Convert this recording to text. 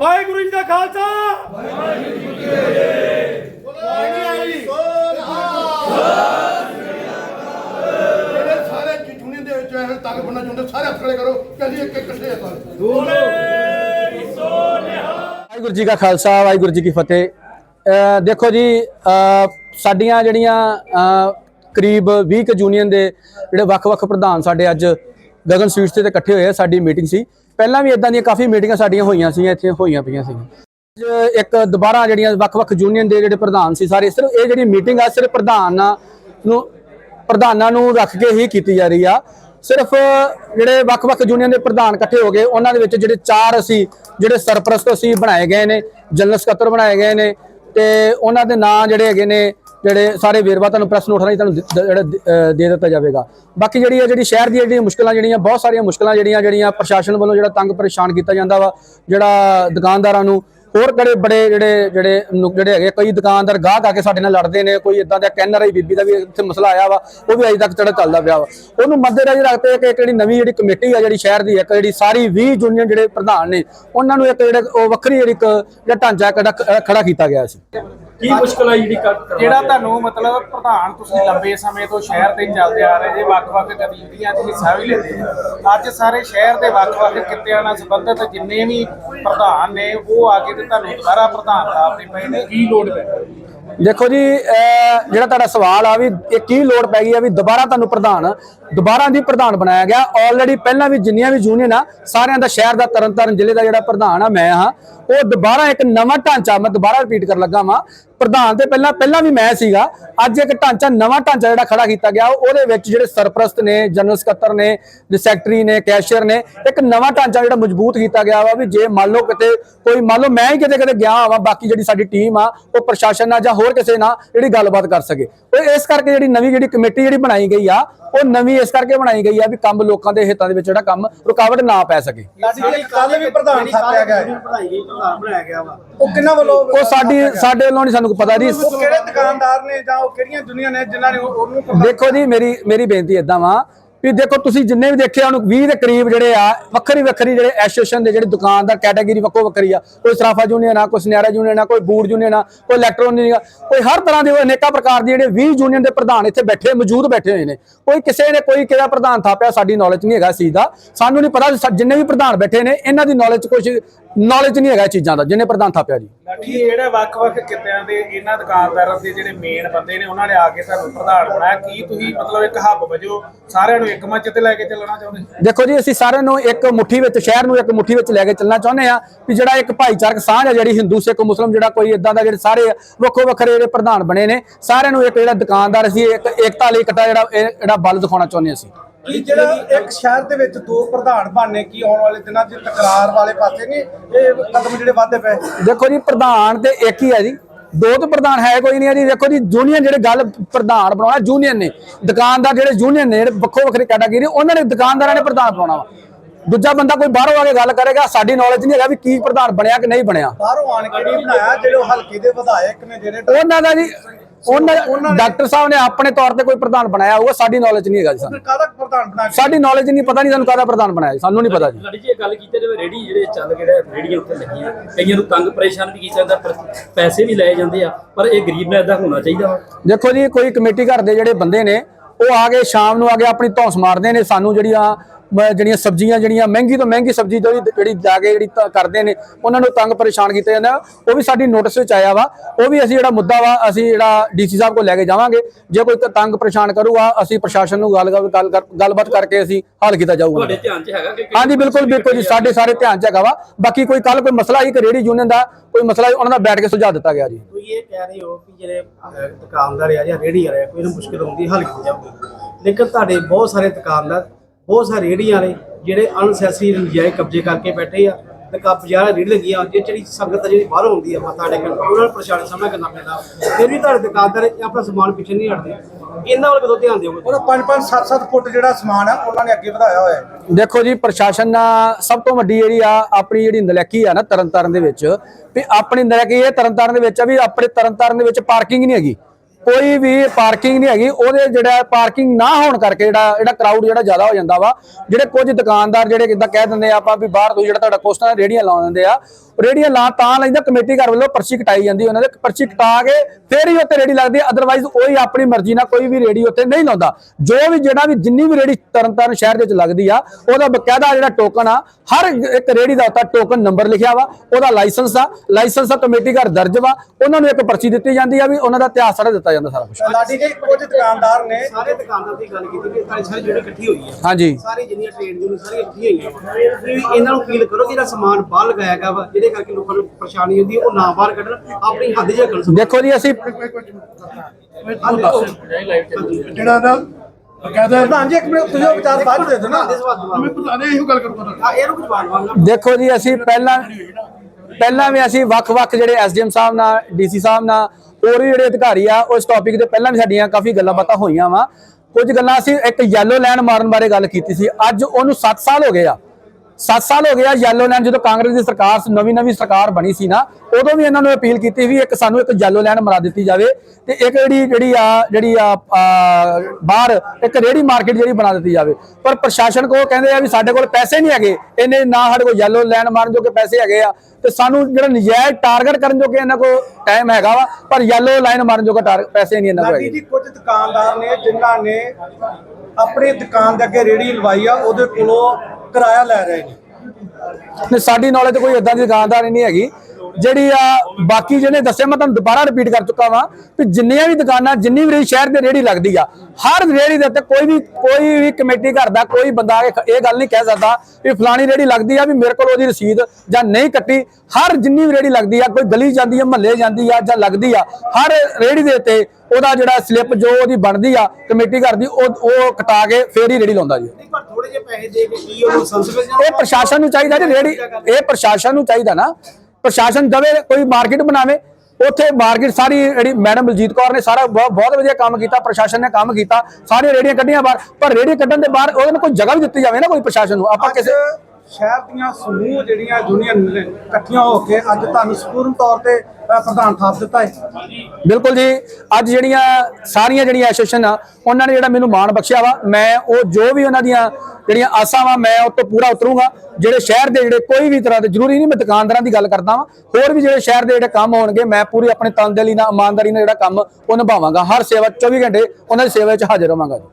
ਵਾਹਿਗੁਰੂ ਜੀ ਦਾ ਖਾਲਸਾ। ਜਿਹੜੇ ਸਾਰੇ ਯੂਨੀਅਨ ਦੇ ਵਿੱਚ ਐਨ ਤੰਗ ਬੰਨਾ ਚਾਹੁੰਦੇ ਸਾਰੇ ਹੱਥ ਖੜੇ ਕਰੋ ਕਹਿੰਦੀ ਇੱਕ ਇੱਕ ਇਕੱਠੇ ਆ ਸਾਰੇ। ਵਾਹਿਗੁਰੂ ਜੀ ਕਾ ਖਾਲਸਾ ਵਾਹਿਗੁਰੂ ਜੀ ਕੀ ਫਤਿਹ। ਅਹ ਦੇਖੋ ਜੀ ਅਹ ਸਾਡੀਆਂ ਜਿਹੜੀਆਂ ਅਹ ਕਰੀਬ 20 ਕੁ ਯੂਨੀਅਨ ਦੇ ਜਿਹੜੇ ਵੱਖ-ਵੱਖ ਪ੍ਰਧਾਨ ਸਾਡੇ ਅੱਜ ਗਗਨ ਸਵੀਟਸ ਤੇ ਇਕੱਠੇ ਹੋਏ ਆ ਸਾਡੀ ਮੀਟਿੰਗ ਸੀ। ਪਹਿਲਾਂ ਵੀ ਇਦਾਂ ਦੀਆਂ ਕਾਫੀ ਮੀਟਿੰਗਾਂ ਸਾਡੀਆਂ ਹੋਈਆਂ ਸੀ ਇੱਥੇ ਹੋਈਆਂ ਪਈਆਂ ਸੀ ਅੱਜ ਇੱਕ ਦੁਬਾਰਾ ਜਿਹੜੀਆਂ ਵੱਖ-ਵੱਖ ਯੂਨੀਅਨ ਦੇ ਜਿਹੜੇ ਪ੍ਰਧਾਨ ਸੀ ਸਾਰੇ, ਸਿਰਫ ਇਹ ਜਿਹੜੀ ਮੀਟਿੰਗ ਆ, ਸਿਰਫ ਪ੍ਰਧਾਨਾਂ ਨੂੰ ਪ੍ਰਧਾਨਾਂ ਨੂੰ ਰੱਖ ਕੇ ਹੀ ਕੀਤੀ ਜਾ ਰਹੀ ਆ। ਸਿਰਫ ਜਿਹੜੇ ਵੱਖ-ਵੱਖ ਯੂਨੀਅਨ ਦੇ ਪ੍ਰਧਾਨ ਇਕੱਠੇ ਹੋ ਗਏ, ਉਹਨਾਂ ਦੇ ਵਿੱਚ ਜਿਹੜੇ ਚਾਰ ਅਸੀਂ ਜਿਹੜੇ ਸਰਪ੍ਰਸਤ ਅਸੀਂ ਬਣਾਏ ਗਏ ਨੇ, ਜਨਰਲ ਸਕੱਤਰ ਬਣਾਏ ਗਏ ਨੇ, ਤੇ ਉਹਨਾਂ ਦੇ ਨਾਂ ਜਿਹੜੇ ਹੈਗੇ ਨੇ ਜਿਹੜੇ ਸਾਰੇ ਵੇਰਵਾ ਤੁਹਾਨੂੰ ਪ੍ਰੈਸ ਨੋਟ ਰਾਹੀਂ ਤੁਹਾਨੂੰ ਜਿਹੜਾ ਦੇ ਦਿੱਤਾ ਜਾਵੇਗਾ। ਬਾਕੀ ਜਿਹੜੀ ਹੈ, ਜਿਹੜੀ ਸ਼ਹਿਰ ਦੀਆਂ ਜਿਹੜੀਆਂ ਮੁਸ਼ਕਲਾਂ ਜਿਹੜੀਆਂ, ਬਹੁਤ ਸਾਰੀਆਂ ਮੁਸ਼ਕਲਾਂ ਜਿਹੜੀਆਂ ਜਿਹੜੀਆਂ ਪ੍ਰਸ਼ਾਸਨ ਵੱਲੋਂ ਜਿਹੜਾ ਤੰਗ ਪਰੇਸ਼ਾਨ ਕੀਤਾ ਜਾਂਦਾ ਵਾ, ਜਿਹੜਾ ਦੁਕਾਨਦਾਰਾਂ ਨੂੰ, ਹੋਰ ਕਿਹੜੇ ਬੜੇ ਜਿਹੜੇ ਜਿਹੜੇ ਜਿਹੜੇ ਹੈਗੇ ਕਈ ਦੁਕਾਨਦਾਰ ਗਾਹਕ ਆ ਕੇ ਸਾਡੇ ਨਾਲ ਲੜਦੇ ਨੇ, ਕੋਈ ਇਦਾਂ ਦਾ ਕੈਨਰ ਆਈ ਬੀਬੀ ਦਾ ਵੀ ਇੱਥੇ ਮਸਲਾ ਆਇਆ ਵਾ, ਉਹ ਵੀ ਅਜੇ ਤੱਕ ਜਿਹੜਾ ਚੱਲਦਾ ਪਿਆ ਵਾ। ਉਹਨੂੰ ਮੱਦੇਨਜ਼ਰ ਰੱਖਦੇ ਕਿ ਇੱਕ ਜਿਹੜੀ ਨਵੀਂ ਜਿਹੜੀ ਕਮੇਟੀ ਆ, ਜਿਹੜੀ ਸ਼ਹਿਰ ਦੀ, ਇੱਕ ਜਿਹੜੀ ਸਾਰੀ 20 ਯੂਨੀਅਨ ਜਿਹੜੇ ਪ੍ਰਧਾਨ ਨੇ, ਉਹਨਾਂ ਨੂੰ ਇੱਕ ਜਿਹੜੇ ਉਹ ਵੱਖਰੀ ਜਿਹੜੀ ਇੱਕ, ਜਿਹੜਾ ਢਾਂਚਾ ਖੜਾ ਖੜਾ ਕੀਤਾ ਗਿਆ ਸੀ। ਕੀ ਮੁਸ਼ਕਲ ਆਈ ਜਿਹੜੀ ਕਰ ਜਿਹੜਾ ਤੁਹਾਨੂੰ ਮਤਲਬ ਪ੍ਰਧਾਨ ਤੁਸੀਂ ਲੰਬੇ ਸਮੇਂ ਤੋਂ ਸ਼ਹਿਰ ਤੇ ਚੱਲਦੇ ਆ ਰਹੇ ਜੇ ਵੱਖ-ਵੱਖ ਗਤੀਵਿਧੀਆਂ 'ਚ ਹਿੱਸਾ ਵੀ ਲੈਂਦੇ ਆ। ਅੱਜ ਸਾਰੇ ਸ਼ਹਿਰ ਦੇ ਵੱਖ-ਵੱਖ ਕਿੱਤਿਆਂ ਨਾਲ ਸੰਬੰਧਿਤ ਜਿੰਨੇ ਵੀ ਪ੍ਰਧਾਨ ਨੇ ਉਹ ਆ ਕੇ ਤੇ ਤੁਹਾਨੂੰ ਦੁਬਾਰਾ ਪ੍ਰਧਾਨ ਆਪਦੇ ਪਏ ਨੇ। ਕੀ ਲੋੜ ਪੈ ਦੇਖੋ ਜੀ ਜਿਹੜਾ ਤੁਹਾਡਾ ਸਵਾਲ ਆ ਵੀ ਇਹ ਕੀ ਲੋੜ ਪੈ ਗਈ ਆ ਵੀ ਦੁਬਾਰਾ ਤੁਹਾਨੂੰ ਪ੍ਰਧਾਨ ਦੁਬਾਰਾ ਦੀ ਪ੍ਰਧਾਨ ਬਣਾਇਆ ਗਿਆ। ਆਲਰੇਡੀ ਪਹਿਲਾਂ ਵੀ ਜਿੰਨੀਆਂ ਵੀ ਯੂਨੀਅਨ ਆ ਸਾਰਿਆਂ ਦਾ ਸ਼ਹਿਰ ਦਾ ਤਰਨਤਾਰਨ ਜ਼ਿਲ੍ਹੇ ਦਾ ਜਿਹੜਾ ਪ੍ਰਧਾਨ ਆ ਮੈਂ ਹਾਂ ਉਹ ਦੁਬਾਰਾ ਇੱਕ ਨਵਾਂ ਢਾਂਚਾ ਮੈਂ ਦੁਬਾਰਾ ਰਿਪੀਟ ਕਰਨ ਲੱਗਾ ਵਾਂ। ਪ੍ਰਧਾਨ ਤੇ ਪਹਿਲਾਂ ਪਹਿਲਾਂ ਵੀ ਮੈਂ ਸੀਗਾ। ਅੱਜ ਇੱਕ ਢਾਂਚਾ ਨਵਾਂ ਢਾਂਚਾ ਜਿਹੜਾ ਖੜਾ ਕੀਤਾ ਗਿਆ ਉਹਦੇ ਵਿੱਚ ਜਿਹੜੇ ਸਰਪ੍ਰਸਤ ਨੇ ਜਨਰਲ ਸਕੱਤਰ ਨੇ ਜੇ ਸੈਕਟਰੀ ਨੇ ਕੈਸ਼ੀਅਰ ਨੇ ਇੱਕ ਨਵਾਂ ਢਾਂਚਾ ਜਿਹੜਾ ਮਜ਼ਬੂਤ ਕੀਤਾ ਗਿਆ ਵਾ ਵੀ ਜੇ ਮੰਨ ਲਓ ਕਿਤੇ ਕੋਈ ਮੰਨ ਲਓ ਮੈਂ ਹੀ ਕਿਤੇ ਕਿਤੇ ਗਿਆ ਹਾਂ ਬਾਕੀ ਜਿਹੜੀ ਸਾਡੀ ਟੀਮ ਆ ਉਹ ਪ੍ਰਸ਼ਾਸਨ ਨਾਲ ਜਾਂ ਹੋਰ ਕਿਸੇ ਨਾਲ ਜਿਹੜੀ ਗੱਲਬਾਤ ਕਰ ਸਕੇ। ਉਹ ਇਸ ਕਰਕੇ ਜਿਹੜੀ ਨਵੀਂ ਜਿਹੜੀ ਕਮੇਟੀ ਜਿਹੜੀ ਬਣਾਈ ਗਈ ਆ ਉਹ ਨਵੀਂ ਇਸ ਕਰਕੇ ਬਣਾਈ ਗਈ ਆ ਵੀ ਕੰਮ ਲੋਕਾਂ ਦੇ ਹਿੱਤਾਂ ਦੇ ਵਿੱਚ ਜਿਹੜਾ ਕੰਮ ਰੁਕਾਵਟ ਨਾ ਪੈ ਸਕੇ। ਸਾਡੀ ਕੱਲ ਵੀ ਪ੍ਰਧਾਨ ਥਾਪਿਆ ਗਿਆ ਹੈ। ਬਣਾਈ ਗਈ ਪ੍ਰਧਾਨ ਬਣਾਇਆ ਗਿਆ ਵਾ। ਉਹ ਕਿੰਨਾ ਵੱਲੋਂ ਉਹ ਸਾਡੀ ਸਾਡੇ ਵੱਲੋਂ ਨਹੀਂ ਸਾਨੂੰ ਕੋਈ ਪਤਾ ਉਹ ਕਿਹੜੇ ਦੁਕਾਨਦਾਰ ਨੇ ਜਾਂ ਉਹ ਕਿਹੜੀਆਂ ਦੁਨੀਆ ਨੇ ਜਿਨ੍ਹਾਂ ਨੇ ਉਹ- ਉਹਨੂੰ ਦੇਖੋ ਜੀ ਮੇਰੀ ਮੇਰੀ ਬੇਨਤੀ ਇਦਾਂ ਵਾ ਵੀ ਦੇਖੋ ਤੁਸੀਂ ਜਿੰਨੇ ਵੀ ਦੇਖਿਆ ਉਹਨੂੰ 20 ਦੇ ਕਰੀਬ ਜਿਹੜੇ ਆ ਵੱਖਰੀ ਵੱਖਰੀ ਜਿਹੜੇ ਐਸੋਸੀਏਸ਼ਨ ਦੇ ਜਿਹੜੇ ਦੁਕਾਨਦਾਰ ਕੈਟਾਗਰੀ ਵੱਖੋ ਵੱਖਰੀ ਆ ਕੋਈ ਸਰਾਫਾ ਯੂਨੀਅਨ ਆ ਕੋਈ ਸੁਨਿਆਰਾ ਯੂਨੀਅਨ ਆ ਕੋਈ ਬੂਟ ਯੂਨੀਅਨ ਆ ਕੋਈ ਇਲੈਕਟ੍ਰੋਨਿਕ ਆ ਕੋਈ ਹਰ ਤਰ੍ਹਾਂ ਦੇ ਅਨੇਕਾਂ ਪ੍ਰਕਾਰ ਦੇ ਜਿਹੜੇ 20 ਯੂਨੀਅਨ ਦੇ ਪ੍ਰਧਾਨ ਇੱਥੇ ਬੈਠੇ ਮੌਜੂਦ ਬੈਠੇ ਹੋਏ ਨੇ। ਕੋਈ ਕਿਸੇ ਨੇ ਕੋਈ ਕਿਹੜਾ ਪ੍ਰਧਾਨ ਥਾਪਿਆ ਸਾਡੀ ਨੌਲੇਜ ਨਹੀਂ ਹੈਗਾ ਚੀਜ਼ ਦਾ। ਸਾਨੂੰ ਨਹੀਂ ਪਤਾ ਸਾ- ਜਿੰਨੇ ਵੀ ਪ੍ਰਧਾਨ ਬੈਠੇ ਨੇ ਇਹਨਾਂ ਦੀ ਨੌਲੇਜ ਕੁਝ ਨੌਲੇਜ ਨਹੀਂ ਹੈਗਾ ਇਹ ਚੀਜ਼ਾਂ ਦਾ ਜਿੰਨੇ ਪ੍ਰਧਾਨ ਥਾਪਿਆ ਜੀ। ਲਾਠੀ ਜਿਹੜੇ ਵੱਖ-ਵੱਖ ਕਿੱਤਿਆਂ ਦੇ ਇਹਨਾਂ ਦੁਕਾਨਦਾਰਾਂ ਦੇ ਜਿਹੜੇ ਮੇਨ ਬੰਦੇ ਨੇ ਉਹਨਾਂ ਨੇ ਆ ਕੇ ਤੁਹਾਨੂੰ ਪ੍ਰਧਾਨ ਬਣਾਇਆ। ਕੀ ਤੁਸੀਂ ਮਤਲਬ ਇੱਕ ਹੱਬ ਵਜੋਂ ਸਾਰਿਆਂ ਨੂੰ ਇੱਕ ਮੰਚ ਤੇ ਲੈ ਕੇ ਚੱਲਣਾ ਚਾਹੁੰਦੇ ਦੇਖੋ ਜੀ ਅਸੀਂ ਸਾਰਿਆਂ ਨੂੰ ਇੱਕ ਮੁੱਠੀ ਵਿੱਚ ਸ਼ਹਿਰ ਨੂੰ ਇੱਕ ਮੁੱਠੀ ਵਿੱਚ ਲੈ ਕੇ ਚੱਲਣਾ ਚਾਹੁੰਦੇ ਆ ਵੀ ਜਿਹੜਾ ਇੱਕ ਭਾਈਚਾਰਕ ਸਾਂਝ ਆ ਜਿਹੜੀ ਹਿੰਦੂ ਸਿੱਖ ਮੁਸਲਮ ਜਿਹੜਾ ਕੋਈ ਇਦਾਂ ਦਾ ਜਿਹੜੇ ਸਾਰੇ ਵੱਖੋ ਵੱਖਰੇ ਜਿਹੜੇ ਪ੍ਰਧਾਨ ਬਣੇ ਨੇ ਸਾਰਿਆਂ ਨੂੰ ਇੱਕ ਜਿਹੜਾ ਦੁਕਾਨਦਾਰ ਅਸੀਂ ਇੱਕ ਏਕਤਾ ਲਈ ਇਕੱਠਾ ਜਿਹੜਾ ਇਹ ਜਿਹੜਾ ਬਲ ਦਿਖਾਉਣਾ ਚਾਹੁੰਦੇ ਅਸੀਂ। ਕੀ ਜਿਹੜਾ ਇੱਕ ਸ਼ਹਿਰ ਦੇ ਵਿੱਚ ਦੋ ਪ੍ਰਧਾਨ ਬਣਨੇ ਕੀ ਆਉਣ ਵਾਲੇ ਦਿਨਾਂ 'ਚ ਤਕਰਾਰ ਵਾਲੇ ਪਾਸੇ ਨੇ ਇਹ ਕਦਮ ਜਿਹੜੇ ਵਾਧੇ ਪਏ? ਦੇਖੋ ਜੀ ਪ੍ਰਧਾਨ ਤੇ ਇੱਕ ਹੀ ਹੈ ਜੀ। ਦੋ ਤੇ ਪ੍ਰਧਾਨ ਹੈ ਕੋਈ ਨਹੀਂ ਹੈ ਜੀ। ਦੇਖੋ ਜੀ ਯੂਨੀਅਨ ਜਿਹੜੇ ਗੱਲ ਪ੍ਰਧਾਨ ਬਣਾਉਣਾ ਯੂਨੀਅਨ ਨੇ। ਦੁਕਾਨਦਾਰ ਜਿਹੜੇ ਯੂਨੀਅਨ ਨੇ ਵੱਖੋ ਵੱਖਰੇ ਕੈਟਾਗਰੀ ਉਹਨਾਂ ਨੇ ਦੁਕਾਨਦਾਰਾਂ ਨੇ ਪ੍ਰਧਾਨ ਬਣਾਉਣਾ ਵਾ। ਦੂਜਾ ਬੰਦਾ ਕੋਈ ਬਾਹਰੋਂ ਆ ਕੇ ਗੱਲ ਕਰੇਗਾ ਸਾਡੀ ਨੌਲੇਜ ਨਹੀਂ ਹੈਗਾ ਵੀ ਕੀ ਪ੍ਰਧਾਨ ਬਣਿਆ ਕਿ ਨਹੀਂ ਬਣਿਆ। ਬਾਹਰੋਂ ਆਣ ਕੇ ਨਹੀਂ ਬਣਾਇਆ ਜਿਹੜੇ ਹਲਕੇ ਦੇ ਵਿਧਾਇਕ ਨੇ ਜਿਹੜੇ ਉਹਨਾਂ ਦਾ ਜੀ ਉਹਨਾਂ ਡਾਕਟਰ ਸਾਹਿਬ ਨੇ ਆਪਣੇ ਤੌਰ ਤੇ ਕੋਈ ਪ੍ਰਧਾਨ ਬਣਾਇਆ ਹੋਊਗਾ ਸਾਡੀ ਨੌਲੇਜ ਨਹੀਂ ਹੈਗਾ ਜੀ ਸਾਨੂੰ। ਕਾਹਦਾ ਪ੍ਰਧਾਨ ਬਣਾਇਆ ਸਾਡੀ ਨੌਲੇਜ ਨਹੀਂ ਪਤਾ ਨਹੀਂ ਸਾਨੂੰ ਕਾਹਦਾ ਪ੍ਰਧਾਨ ਬਣਾਇਆ ਜੀ ਸਾਨੂੰ ਨਹੀਂ ਪਤਾ ਜੀ। ਲੜੀ ਜੀ ਇਹ ਗੱਲ ਕੀਤੀ ਜਿਵੇਂ ਰੇੜੀ ਜਿਹੜੇ ਚੱਲ ਜਿਹੜੇ ਰੇੜੀਆਂ ਉੱਤੇ ਲੱਗੀਆਂ ਕਈਆਂ ਨੂੰ ਤੰਗ ਪਰੇਸ਼ਾਨ ਵੀ ਕੀਤਾ ਜਾਂਦਾ ਪਰ ਪੈਸੇ ਵੀ ਲਏ ਜਾਂਦੇ ਆ ਪਰ ਇਹ ਗਰੀਬ ਨਾਲ ਇਦਾਂ ਹੋਣਾ ਚਾਹੀਦਾ ਵਾ। ਦੇਖੋ ਜੀ ਕੋਈ ਕਮੇਟੀ ਘਰ ਦੇ ਜਿਹੜੇ ਬੰਦੇ ਨੇ ਉਹ ਆ ਕੇ ਸ਼ਾਮ ਨੂੰ ਆ ਕੇ ਆਪਣੀ ਧੌਂਸ ਮਾਰਦੇ ਨੇ ਸਾਨੂੰ ਜਿਹੜੀਆਂ ਜਿਹੜੀਆਂ ਸਬਜ਼ੀਆਂ ਜਿਹੜੀਆਂ ਮਹਿੰਗੀ ਤੋਂ ਮਹਿੰਗੀ ਸਬਜ਼ੀ ਜਿਹੜੀ ਜਿਹੜੀ ਜਾ ਕੇ ਜਿਹੜੀ ਕਰਦੇ ਨੇ ਉਹਨਾਂ ਨੂੰ ਤੰਗ ਪਰੇਸ਼ਾਨ ਕੀਤਾ ਜਾਂਦਾ ਉਹ ਵੀ ਸਾਡੀ ਨੋਟਿਸ ਵਿੱਚ ਆਇਆ ਵਾ। ਉਹ ਵੀ ਅਸੀਂ ਜਿਹੜਾ ਮੁੱਦਾ ਵਾ ਅਸੀਂ ਜਿਹੜਾ ਡੀਸੀ ਸਾਹਿਬ ਕੋਲ ਲੈ ਕੇ ਜਾਵਾਂਗੇ। ਜੇ ਕੋਈ ਤੰਗ ਪਰੇਸ਼ਾਨ ਕਰੂਗਾ ਅਸੀਂ ਪ੍ਰਸ਼ਾਸਨ ਨੂੰ ਗੱਲ ਗੱਲ ਗੱਲ- ਗੱਲਬਾਤ ਕਰਕੇ ਅਸੀਂ ਹੱਲ ਕੀਤਾ ਜਾਊਗਾ। ਤੁਹਾਡੇ ਧਿਆਨ 'ਚ ਹੈਗਾ ਕਿ ਹਾਂਜੀ ਬਿਲਕੁਲ ਬਿਲਕੁਲ ਜੀ ਸਾਡੇ ਸਾਰੇ ਧਿਆਨ ਚ ਹੈਗਾ ਵਾ। ਬਾਕੀ ਕੋਈ ਕੱਲ ਕੋਈ ਮਸਲਾ ਹੀ ਕਿ ਰੇੜੀ ਯੂਨੀਅਨ ਦਾ ਕੋਈ ਮਸਲਾ ਉਹਨਾਂ ਦਾ ਬੈਠ ਕੇ ਸੁਲਝਾ ਦਿੱਤਾ ਗਿਆ ਜੀ। ਤੁਸੀਂ ਇਹ ਕਹਿ ਰਹੇ ਹੋ ਕਿ ਜਿਹੜੇ ਦੁਕਾਨਦਾਰ ਆ ਜਾਂ ਰੇਹੜੀ ਵਾਲੇ ਕੋਈ ਨੂੰ ਮੁਸ਼ਕਲ ਆਉਂਦੀ ਹੱਲ ਕੀਤੀ ਜਾਊਗੀ। ਲੇਕਿਨ ਤੁਹਾਡੇ ਬਹੁਤ ਸਾਰੇ ਦੁਕਾਨਦਾਰ ਬਹੁਤ ਸਾਰੇ ਰੇਹੜੀਆਂ ਵਾਲੇ ਜਿਹੜੇ ਅਨਸੈਸਰੀ ਨਜਾਇਜ਼ ਕਬਜ਼ੇ ਕਰਕੇ ਬੈਠੇ ਆ ਤੇ ਕੱਪ ਬਾਜ਼ਾਰਾਂ ਰੇਹੜੀ ਲੱਗੀਆਂ ਜੇ ਜਿਹੜੀ ਸੰਗਤ ਜਿਹੜੀ ਬਾਹਰੋਂ ਆਉਂਦੀ ਆ ਮੱਥਾ ਟੇਕਣ ਉਹਨਾਂ ਨੂੰ ਪਰੇਸ਼ਾਨੀ ਸਾਹਮਣਾ ਕਰਨਾ ਪੈਂਦਾ। ਫਿਰ ਵੀ ਤੁਹਾਡੇ ਦੁਕਾਨਦਾਰ ਆਪਣਾ ਸਮਾਨ ਪਿੱਛੇ ਨਹੀਂ ਹਟਦੇ। ਇਹਨਾਂ ਵੱਲ ਕਦੋਂ ਧਿਆਨ ਦਿਓਗੇ? ਉਹਦਾ 5-5 7-7 ਫੁੱਟ ਜਿਹੜਾ ਸਮਾਨ ਆ ਉਹਨਾਂ ਨੇ ਅੱਗੇ ਵਧਾਇਆ ਹੋਇਆ ਹੈ। ਦੇਖੋ ਜੀ ਪ੍ਰਸ਼ਾਸਨ ਸਭ ਤੋਂ ਵੱਡੀ ਜਿਹੜੀ ਆ ਆਪਣੀ ਜਿਹੜੀ ਨਲੈਕੀ ਆ ਨਾ ਤਰਨਤਾਰਨ ਦੇ ਵਿੱਚ ਵੀ ਆਪਣੀ ਨਲੈਕੀ ਇਹ ਤਰਨਤਾਰਨ ਦੇ ਵਿੱਚ ਆ ਵੀ ਆਪਣੇ ਤਰਨਤਾਰਨ ਦੇ ਵਿੱਚ ਪਾਰਕਿੰਗ ਨਹੀਂ ਹੈਗੀ। ਕੋਈ ਵੀ ਪਾਰਕਿੰਗ ਨਹੀਂ ਹੈਗੀ, ਉਹਦੇ ਜਿਹੜਾ ਪਾਰਕਿੰਗ ਨਾ ਹੋਣ ਕਰਕੇ ਜਿਹੜਾ ਜਿਹੜਾ ਕਰਾਊਡ ਜਿਹੜਾ ਜ਼ਿਆਦਾ ਹੋ ਜਾਂਦਾ ਵਾ, ਜਿਹੜੇ ਕੁਝ ਦੁਕਾਨਦਾਰ ਜਿਹੜੇ ਕਿਦਾਂ ਕਹਿ ਦਿੰਦੇ ਆ ਆਪਾਂ ਵੀ ਬਾਹਰ ਤੋਂ ਜਿਹੜਾ ਤੁਹਾਡਾ ਕੋਸਟਾਂ ਰੇੜੀਆਂ ਲਾਉਣ ਦਿੰਦੇ ਆ ਰੇੜੀਆਂ ਲਾ ਤਾਂ ਲੈਂਦਾ ਕਮੇਟੀ ਘਰ ਵੱਲੋਂ ਪਰਚੀ ਕਟਾਈ ਜਾਂਦੀ ਉਹਨਾਂ ਦੇ, ਪਰਚੀ ਕਟਾ ਕੇ ਫੇਰ ਹੀ ਉੱਤੇ ਰੇੜੀ ਲੱਗਦੀ ਹੈ ਅਦਰਵਾਈਜ਼ ਕੋਈ ਆਪਣੀ ਮਰਜ਼ੀ ਨਾਲ ਕੋਈ ਵੀ ਰੇੜੀ ਉੱਤੇ ਨਹੀਂ ਲਾਉਂਦਾ। ਜੋ ਵੀ ਜਿਹੜਾ ਵੀ ਜਿੰਨੀ ਵੀ ਰੇੜੀ ਤਰਨਤਾਰਨ ਸ਼ਹਿਰ ਦੇ ਵਿੱਚ ਲੱਗਦੀ ਆ, ਉਹਦਾ ਬਕਾਇਦਾ ਜਿਹੜਾ ਟੋਕਨ ਆ, ਹਰ ਇੱਕ ਰੇੜੀ ਦਾ ਉੱਤੇ ਟੋਕਨ ਨੰਬਰ ਲਿਖਿਆ ਵਾ, ਉਹਦਾ ਲਾਇਸੈਂਸ ਆ ਲਾਇਸੈਂਸ ਆ ਕਮੇਟੀ ਘਰ ਦਰਜ ਵਾ, ਉਹਨਾਂ ਨੂੰ ਇੱਕ ਪਰਚੀ ਦਿੱਤੀ ਜਾਂਦੀ ਆ ਵੀ ਉਹਨਾਂ ਦਾ ਇਤਿਹਾਸ ਸਾਰਾ ਦਿੱਤਾ ਜਾਂਦਾ ਸਾਰਾ ਕੁਝ ਲਾਡੀ ਜੀ ਕੁਝ ਦੁਕਾਨਦਾਰ ਨੇ ਸਾਰੇ ਦੁਕਾਨਦਾਰ ਦੀ ਗੱਲ ਕੀਤੀ ਵੀ ਸਾਰੀ ਸਾਰੀ ਜਿਹੜੀ ਇਕੱਠੀ ਹੋਈ ਹੈ। ਹਾਂਜੀ। ਸਾਰੀ ਜਿੰਨੀਆਂ ਟ੍ਰੇਡ ਯੂਨੀਅਨ ਸਾਰੀਆਂ ਇਕੱਠੀਆਂ ਹੋਈਆਂ ਵਾ। ਵੀ ਇਹਨਾਂ ਨੂੰ ਅਪੀਲ ਕਰੋ ਕਿ ਜਿਹੜਾ ਸਮਾਨ ਬਾਹਰ ਲਗਾਇਆ ਗਿਆ ਵਾ ਜਿਹਦੇ ਕਰਕੇ ਲੋਕਾਂ ਨੂੰ ਪਰੇਸ਼ਾਨੀ ਹੁੰਦੀ ਹੈ ਉਹ ਨਾ ਬਾਹਰ ਕੱਢਣ ਆਪਣੀ ਹੱਦ 'ਚ ਰੱਖਣ ਦੇਖੋ ਜੀ ਅਸੀਂ ਜਿਹੜਾ ਨਾ ਦੇਖੋ ਜੀ ਅਸੀਂ ਪਹਿਲਾਂ ਪਹਿਲਾਂ ਵੀ ਅਸੀਂ ਵੱਖ-ਵੱਖ ਜਿਹੜੇ ਐਸਡੀਐਮ ਸਾਹਿਬ ਨਾਲ ਡੀਸੀ ਸਾਹਿਬ ਨਾਲ ਹੋਰ ਵੀ ਜਿਹੜੇ ਅਧਿਕਾਰੀ ਆ, ਉਸ ਟੌਪਿਕ ਤੇ ਪਹਿਲਾਂ ਵੀ ਸਾਡੀਆਂ ਕਾਫੀ ਗੱਲਾਂ ਬਾਤਾਂ ਹੋਈਆਂ ਵਾ। ਕੁਝ ਗੱਲਾਂ ਅਸੀਂ ਇੱਕ ਯੈਲੋ ਲਾਈਨ ਮਾਰਨ ਬਾਰੇ ਗੱਲ ਕੀਤੀ ਸੀ। ਅੱਜ ਉਹਨੂੰ 7 ਸਾਲ ਹੋ ਗਏ ਆ। 7 ਸਾਲ ਹੋ ਗਿਆ ਯੈਲੋ ਲਾਈਨ ਜਦੋਂ ਕਾਂਗਰਸ ਦੀ ਸਰਕਾਰ ਨਵੀਂ ਨਵੀਂ ਸਰਕਾਰ ਬਣੀ ਸੀ ਨਾ ਉਦੋਂ ਵੀ ਇਹਨਾਂ ਨੂੰ ਅਪੀਲ ਕੀਤੀ ਵੀ ਇੱਕ ਸਾਨੂੰ ਇੱਕ ਯੈਲੋ ਲਾਈਨ ਮਰਾ ਦਿੱਤੀ ਜਾਵੇ ਤੇ ਇੱਕ ਜਿਹੜੀ ਜਿਹੜੀ ਆ ਜਿਹੜੀ ਆ ਬਾਹਰ ਇੱਕ ਰੇੜੀ ਮਾਰਕੀਟ ਜਿਹੜੀ ਬਣਾ ਦਿੱਤੀ ਜਾਵੇ। ਪਰ ਪ੍ਰਸ਼ਾਸਨ ਕੋ ਕਹਿੰਦੇ ਆ ਵੀ ਸਾਡੇ ਕੋਲ ਪੈਸੇ ਨਹੀਂ ਹੈਗੇ ਇਹਨੇ ਨਾ ਸਾਡੇ ਕੋਲ ਯੈਲੋ ਲਾਈਨ ਮਾਰਨ ਜੋਗੇ ਪੈਸੇ ਹੈਗੇ ਆ ਤੇ ਸਾਨੂੰ ਜਿਹੜਾ ਨਜਾਇਜ਼ ਟਾਰਗੇਟ ਕਰਨ ਜੋਗੇ ਇਹਨਾਂ ਕੋਲ ਟਾਈਮ ਹੈਗਾ ਵਾ ਪਰ ਯੈਲੋ ਲਾਈਨ ਮਾਰਨ ਜੋਗਾ ਪੈਸੇ ਨਹੀਂ ਇਹਨਾਂ ਕੋਲ ਹੈਗੇ। ਜੀ ਕੁਝ ਦੁਕਾਨਦਾਰ ਨੇ ਜਿਨ੍ਹਾਂ ਨੇ ਆਪਣੀ ਦੁਕਾਨ ਦੇ ਅੱਗੇ ਰੇੜੀ ਲਵਾਈ ਆ ਉਹਦੇ ਕੋਲੋਂ ਕਿਰਾਇਆ ਲੈ ਰਹੇ ਨੇ। ਨਹੀਂ ਸਾਡੀ ਨੌਲੇਜ ਕੋਈ ਇਦਾਂ ਦੀ ਦੁਕਾਨਦਾਰ ਨਹੀਂ ਹੈਗੀ। ਜਿਹੜੀ ਆ ਬਾਕੀ ਜਿਹਨੇ ਦੱਸਿਆ ਮੈਂ ਤੁਹਾਨੂੰ ਦੁਬਾਰਾ ਰਿਪੀਟ ਕਰ ਚੁੱਕਾ ਵਾਂ ਕਿ ਜਿੰਨੀਆਂ ਵੀ ਦੁਕਾਨਾਂ ਜਿੰਨੀ ਵੀ ਸ਼ਹਿਰ ਦੇ ਰੇੜੀ ਲੱਗਦੀ ਆ ਹਰ ਰੇੜੀ ਦੇ ਉੱਤੇ ਕੋਈ ਵੀ ਕੋਈ ਵੀ ਕਮੇਟੀ ਘਰ ਦਾ ਕੋਈ ਬੰਦਾ ਇਹ ਗੱਲ ਨਹੀਂ ਕਹਿ ਸਕਦਾ ਵੀ ਫਲਾਣੀ ਰੇੜੀ ਲੱਗਦੀ ਆ ਵੀ ਮੇਰੇ ਕੋਲ ਉਹਦੀ ਰਸੀਦ ਜਾਂ ਨਹੀਂ ਕੱਟੀ। ਹਰ ਜਿੰਨੀ ਵੀ ਰੇੜੀ ਲੱਗਦੀ ਆ ਕੋਈ ਗਲੀ ਜਾਂਦੀ ਆ ਮਹੱਲੇ ਜਾਂਦੀ ਆ ਜਾਂ ਲੱਗਦੀ ਆ ਹਰ ਰੇੜੀ ਦੇ ਉੱਤੇ ਉਹਦਾ ਜਿਹੜਾ ਸਲਿੱਪ ਜੋ ਉਹਦੀ ਬਣਦੀ ਆ ਕਮੇਟੀ ਘਰ ਦੀ ਉਹ ਉਹ ਕਟਾ ਕੇ ਫੇਰ ਹੀ ਰੇੜੀ ਲਾਉਂਦਾ ਜੀ। ਪਰ ਥੋੜੇ ਜਿਹੇ ਪੈਸੇ ਦੇ ਕੇ ਕੀ ਉਹ ਸੰਸ ਵਿੱਚ ਇਹ ਪ੍ਰਸ਼ਾਸਨ ਨੂੰ ਚਾਹੀਦਾ ਜੀ ਰੇੜੀ ਇਹ ਪ੍ਰਸ਼ਾਸਨ ਨੂੰ ਚਾਹੀਦਾ ਨਾ ਪ੍ਰਸ਼ਾਸਨ ਦਵੇ ਕੋਈ ਮਾਰਕੀਟ ਬਣਾਵੇ ਉੱਥੇ ਮਾਰਕੀਟ ਸਾਰੀ ਜਿਹੜੀ ਮੈਡਮ ਬਲਜੀਤ ਕੌਰ ਨੇ ਸਾਰਾ ਬਹੁਤ ਵਧੀਆ ਕੰਮ ਕੀਤਾ ਪ੍ਰਸ਼ਾਸਨ ਨੇ ਕੰਮ ਕੀਤਾ ਸਾਰੀਆਂ ਰੇੜੀਆਂ ਕੱਢੀਆਂ ਬਾਹਰ ਪਰ ਰੇੜੀ ਕੱਢਣ ਦੇ ਬਾਹਰ ਉਹਦੇ ਨੂੰ ਕੋਈ ਜਗ੍ਹਾ ਵੀ ਦਿੱਤੀ ਜਾਵੇ ਨਾ ਕੋਈ ਪ੍ਰਸ਼ਾਸਨ ਨੂੰ ਆਪਾਂ ਕਿਸੇ ਸ਼ਹਿਰ ਦੀਆਂ ਸਮੂਹ ਜਿਹੜੀਆਂ ਯੂਨੀਅਨ ਇਕੱਠੀਆਂ ਹੋ ਕੇ ਅੱਜ ਤੁਹਾਨੂੰ ਸਪੂਰਨ ਤੌਰ ਤੇ ਪ੍ਰਧਾਨ ਥਾਪ ਦਿੱਤਾ ਹੈ। ਬਿਲਕੁਲ ਜੀ, ਅੱਜ ਜਿਹੜੀਆਂ ਸਾਰੀਆਂ ਜਿਹੜੀਆਂ ਐਸੋਸੀਏਸ਼ਨ ਆ, ਉਹਨਾਂ ਨੇ ਜਿਹੜਾ ਮੈਨੂੰ ਮਾਣ ਬਖਸ਼ਿਆ ਵਾ, ਮੈਂ ਉਹ ਜੋ ਵੀ ਉਹਨਾਂ ਦੀਆਂ ਜਿਹੜੀਆਂ ਆਸਾਂ ਵਾ, ਮੈਂ ਉਹ ਤੋਂ ਪੂਰਾ ਉਤਰੂੰਗਾ। ਜਿਹੜੇ ਸ਼ਹਿਰ ਦੇ ਜਿਹੜੇ ਕੋਈ ਵੀ ਤਰ੍ਹਾਂ ਦੇ, ਜ਼ਰੂਰੀ ਨਹੀਂ ਮੈਂ ਦੁਕਾਨਦਾਰਾਂ ਦੀ ਗੱਲ ਕਰਦਾ ਵਾਂ, ਹੋਰ ਵੀ ਜਿਹੜੇ ਸ਼ਹਿਰ ਦੇ ਜਿਹੜੇ ਕੰਮ ਹੋਣਗੇ, ਮੈਂ ਪੂਰੀ ਆਪਣੇ ਤਨਦੇਲੀ ਨਾਲ, ਇਮਾਨਦਾਰੀ ਨਾਲ ਜਿਹੜਾ ਕੰਮ ਉਹ ਨਿਭਾਵਾਂਗਾ। ਹਰ ਸੇਵਾ 24 ਘੰਟੇ ਉਹਨਾਂ ਦੀ ਸੇਵਾ ਵਿੱਚ ਹਾਜ਼ਰ ਰਵਾਂਗਾ ਜੀ।